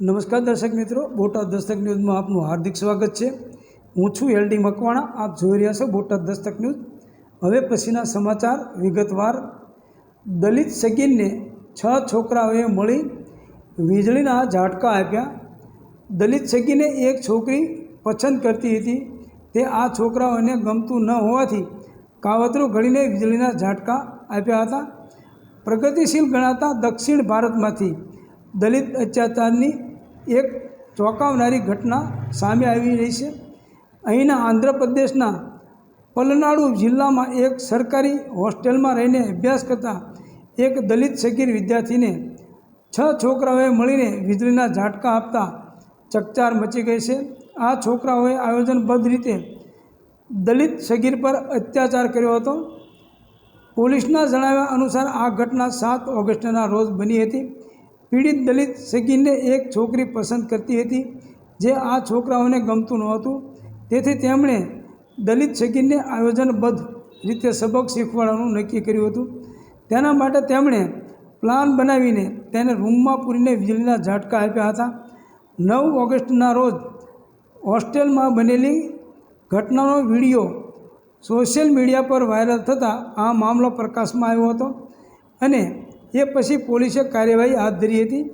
નમસ્કાર દર્શક મિત્રો, બોટાદ દસ્તક ન્યૂઝમાં આપનું હાર્દિક સ્વાગત છે. હું છું એલડી મકવાણા, આપ જોઈ રહ્યા છો બોટાદ દસ્તક ન્યૂઝ. હવે પછીના સમાચાર વિગતવાર. દલિત સગીનને છ છોકરાઓએ મળી વીજળીના ઝાટકા આપ્યા. દલિત સગીને એક છોકરી પસંદ કરતી હતી. તે આ છોકરાઓને ગમતું ન હોવાથી કાવતરું ઘડીને વીજળીના ઝાટકા આપ્યા હતા. પ્રગતિશીલ ગણાતા દક્ષિણ ભારતમાંથી દલિત અત્યાચારની એક ચોંકાવનારી ઘટના સામે આવી રહી છે. અહીંના આંધ્રપ્રદેશના પલનાડુ જિલ્લામાં એક સરકારી હોસ્ટેલમાં રહીને અભ્યાસ કરતા એક દલિત સગીર વિદ્યાર્થીને છ છોકરાઓએ મળીને વીજળીના ઝાટકા આપતા ચકચાર મચી ગઈ છે. આ છોકરાઓએ આયોજનબદ્ધ રીતે દલિત સગીર પર અત્યાચાર કર્યો હતો. પોલીસના જણાવ્યા અનુસાર આ ઘટના સાત ઓગસ્ટના રોજ બની હતી. પીડિત દલિત સગીરને એક છોકરી પસંદ કરતી હતી જે આ છોકરાઓને ગમતું નહોતું. તેથી તેમણે દલિત સગીરને આયોજનબદ્ધ રીતે સબક શીખવાડવાનું નક્કી કર્યું હતું. તેના માટે તેમણે પ્લાન બનાવીને તેને રૂમમાં પૂરીને વીજળીના ઝાટકા આપ્યા હતા. નવ ઓગસ્ટના રોજ હોસ્ટેલમાં બનેલી ઘટનાનો વીડિયો સોશિયલ મીડિયા પર વાયરલ થતાં આ મામલો પ્રકાશમાં આવ્યો હતો અને એ પછી પોલીસે કાર્યવાહી હાથ ધરી હતી.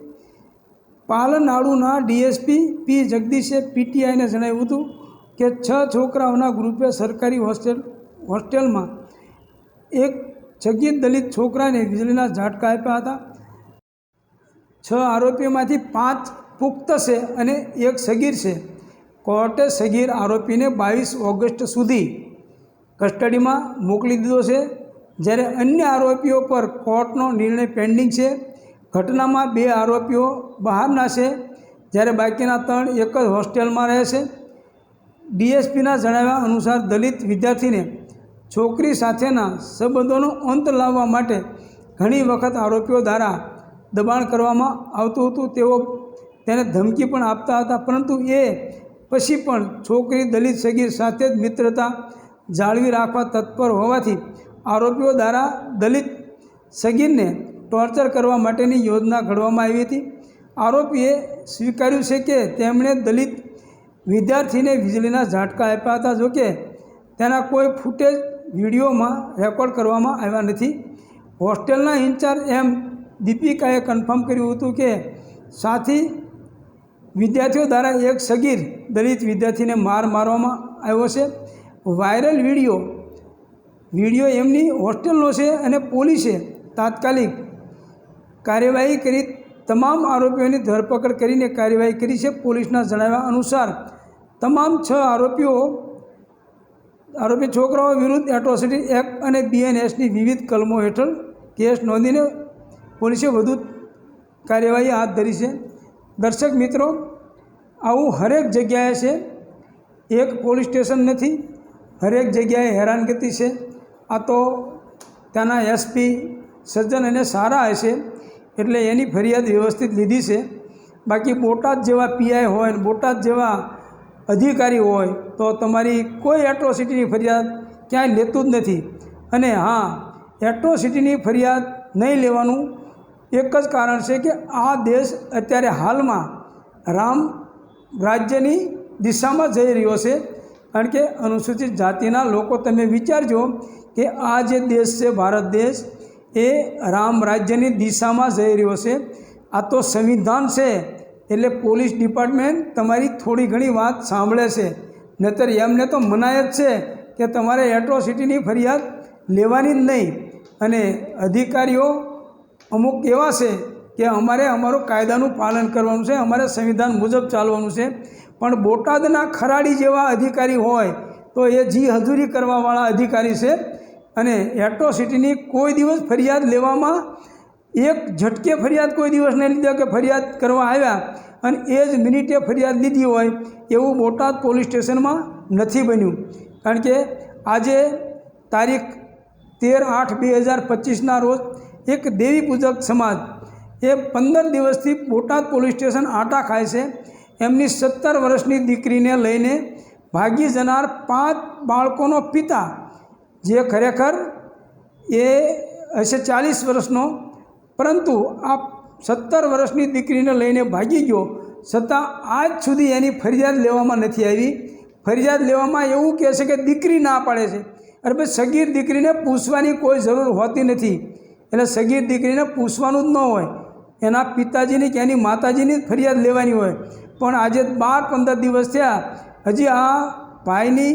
પાલનાડુના ડીએસપી પી જગદીશે પીટીઆઈને જણાવ્યું હતું કે છ છોકરાઓના ગ્રુપે સરકારી હોસ્ટેલ, હોસ્ટેલમાં એક જગીર દલિત છોકરાને વીજળીના ઝાટકા આપ્યા હતા. છ આરોપીઓમાંથી પાંચ પુખ્ત છે અને એક સગીર છે. કોર્ટે સગીર આરોપીને બાવીસ ઓગસ્ટ સુધી કસ્ટડીમાં મોકલી દીધો છે. જ્યારે અન્ય આરોપીઓ પર કોર્ટનો નિર્ણય પેન્ડિંગ છે, ઘટનામાં બે આરોપીઓ બહારના છે જ્યારે બાકીના ત્રણ એક જ હોસ્ટેલમાં રહે છે ડીએસપીના જણાવ્યા અનુસાર દલિત વિદ્યાર્થીને છોકરી સાથેના સંબંધોનો અંત લાવવા માટે ઘણી વખત આરોપીઓ દ્વારા દબાણ કરવામાં આવતું હતું. તેઓ તેને ધમકી પણ આપતા હતા, પરંતુ એ પછી પણ છોકરી દલિત સગીર સાથે જ મિત્રતા જાળવી રાખવા તત્પર હોવાથી આરોપીઓ દ્વારા દલિત સગીરને ટોર્ચર કરવા માટેની યોજના ઘડવામાં આવી હતી. આરોપીએ સ્વીકાર્યું છે કે તેમણે દલિત વિદ્યાર્થીને વીજળીના ઝાટકા આપ્યા હતા. જોકે તેના કોઈ ફૂટેજ વિડીયોમાં રેકોર્ડ કરવામાં આવ્યા નથી. હોસ્ટેલના ઇન્ચાર્જ એમ દીપિકાએ કન્ફર્મ કર્યું હતું કે સાથી વિદ્યાર્થીઓ દ્વારા એક સગીર દલિત વિદ્યાર્થીને માર મારવામાં આવ્યો છે. વાયરલ વીડિયો વીડિયો એમની હોસ્ટેલનો છે અને પોલીસે તાત્કાલિક કાર્યવાહી કરી, તમામ આરોપીઓની ધરપકડ કરીને કાર્યવાહી કરી છે પોલીસના જણાવ્યા અનુસાર. તમામ છ આરોપીઓ, આરોપી છોકરાઓ વિરુદ્ધ એટ્રોસિટી એક્ટ અને બીએનએસની વિવિધ કલમો હેઠળ કેસ નોંધીને પોલીસે વધુ કાર્યવાહી હાથ ધરી છે. દર્શક મિત્રો, આવું હરેક જગ્યાએ છે, એક પોલીસ સ્ટેશન નથી, હરેક જગ્યાએ હેરાનગતિ છે. આ તો ત્યાંના એસપી સજ્જન અને સારા હશે, એટલે એની ફરિયાદ વ્યવસ્થિત લીધી છે. બાકી બોટાદ જેવા પીઆઈ હોય બોટાદ જેવા અધિકારી હોય, તો તમારી કોઈ એટ્રોસિટીની ફરિયાદ ક્યાંય લેતું જ નથી. અને હા એટ્રોસિટીની ફરિયાદ નહીં લેવાનું એક જ કારણ છે કે આ દેશ અત્યારે હાલમાં રામ રાજ્યની દિશામાં જઈ રહ્યો છે. કારણ કે અનુસૂચિત જાતિના લોકો તમે વિચારજો કે આ જે દેશ છે, ભારત દેશ, એ રામ રાજ્યની દિશામાં જઈ રહ્યો છે. આ તો સંવિધાન છે, એટલે પોલીસ ડિપાર્ટમેન્ટ તમારી થોડી ઘણી વાત સાંભળે છે. નહીતર એમને તો મનાય જ છે કે તમારે એટ્રોસિટીની ફરિયાદ લેવાની જ નહીં. અને અધિકારીઓ અમુક એવા છે કે અમારે અમારું કાયદાનું પાલન કરવાનું છે, અમારે સંવિધાન મુજબ ચાલવાનું છે. પણ બોટાદના ખરાડી જેવા અધિકારી હોય તો એ જી હજુરી કરવાવાળા અધિકારી છે. અને એટ્રોસિટીની કોઈ દિવસ ફરિયાદ લેવામાં એક ઝટકે ફરિયાદ કોઈ દિવસ નહીં લીધા કે ફરિયાદ કરવા આવ્યા અને એ જ મિનિટે ફરિયાદ લીધી હોય એવું બોટાદ પોલીસ સ્ટેશનમાં નથી બન્યું. કારણ કે આજે તારીખ તેર આઠ બે હજાર પચીસના રોજ એક દેવી પૂજક સમાજ એ પંદર દિવસથી બોટાદ પોલીસ સ્ટેશન આટા ખાય છે. એમની સત્તર વર્ષની દીકરીને લઈને ભાગી જનાર પાંચ બાળકોનો પિતા, જે ખરેખર એ હશે ચાલીસ વર્ષનો, પરંતુ આ સત્તર વર્ષની દીકરીને લઈને ભાગી ગયો, છતાં આજ સુધી એની ફરિયાદ લેવામાં નથી આવી. ફરિયાદ લેવામાં એવું કહે છે કે દીકરી ના પાડે છે. અરે ભાઈ, સગીર દીકરીને પૂછવાની કોઈ જરૂર હોતી નથી. એટલે સગીર દીકરીને પૂછવાનું જ ન હોય. એના પિતાજીની કે એની માતાજીની ફરિયાદ લેવાની હોય. પણ આજે બાર પંદર દિવસ થયા. હજી આ ભાઈની,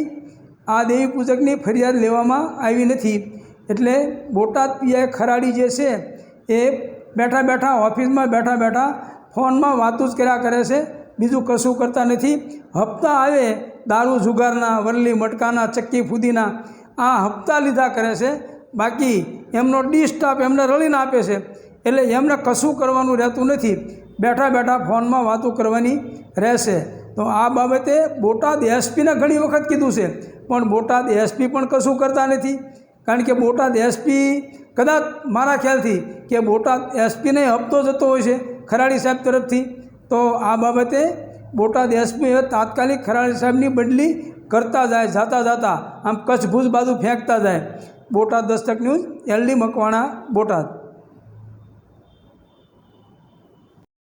આ દેવી પૂજકની ફરિયાદ લેવામાં આવી નથી. એટલે બોટાદ પીઆઈ ખરાડી જે છે એ બેઠા બેઠા ઓફિસમાં બેઠા બેઠા ફોનમાં વાતો જ કર્યા કરે છે. બીજું કશું કરતા નથી. હપ્તા આવે દારૂ જુગારના, વરલી મટકાના, ચક્કી ફૂદીના, આ હપ્તા લીધા કરે છે. બાકી એમનો ડી સ્ટાફ એમને રળીને આપે છે. એટલે એમને કશું કરવાનું રહેતું નથી. બેઠા બેઠા ફોનમાં વાતો કરવાની રહેશે. તો આ બાબતે બોટાદ એસપીને ઘણી વખત કીધું છે. પણ બોટાદ એસપી પણ કશું કરતા નથી. કારણ કે બોટાદ એસપી કદાચ મારા ખ્યાલથી કે બોટાદ એસપીને હપ્તો જતો હોય છે ખરાડી સાહેબ તરફથી. તો આ બાબતે બોટાદ એસપી તાત્કાલિક ખરાડી સાહેબની બદલી કરતા જાય, જાતા જાતા. આમ કચ્છ ભુજ બાજુ ફેંકતા જાય. Botad Dastak news, LD Makwana, Botad.